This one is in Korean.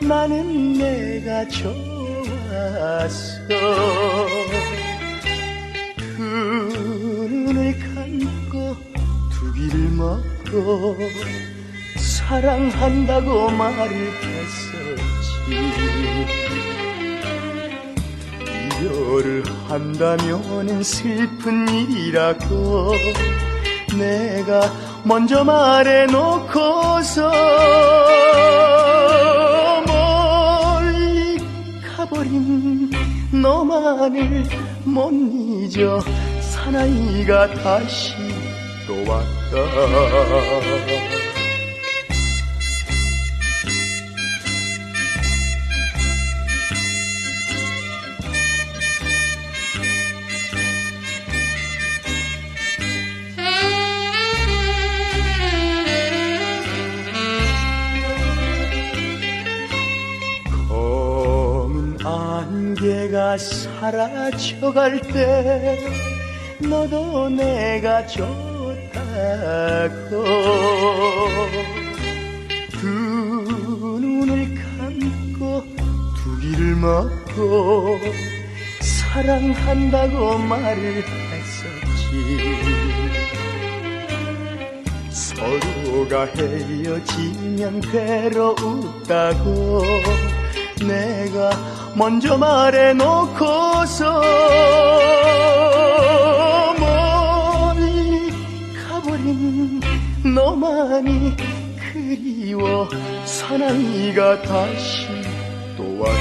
나는 내가 좋았어. 두 눈을 감고 두 귀를 먹고 사랑한다고 말을 했었지. 이별을 한다면 슬픈 일이라고 내가 먼저 말해놓고서 멀리 가버린 너만을 못 잊어 사나이가 다시 또 왔다 안개가 사라져갈 때 너도 내가 좋다고. 두 눈을 감고 두 귀를 먹고 사랑한다고 말을 했었지. 서로가 헤어지면 괴로웠다고 내가 먼저 말해놓고서 멀리 가버린 너만이 그리워 사나이가 다시 또 왔다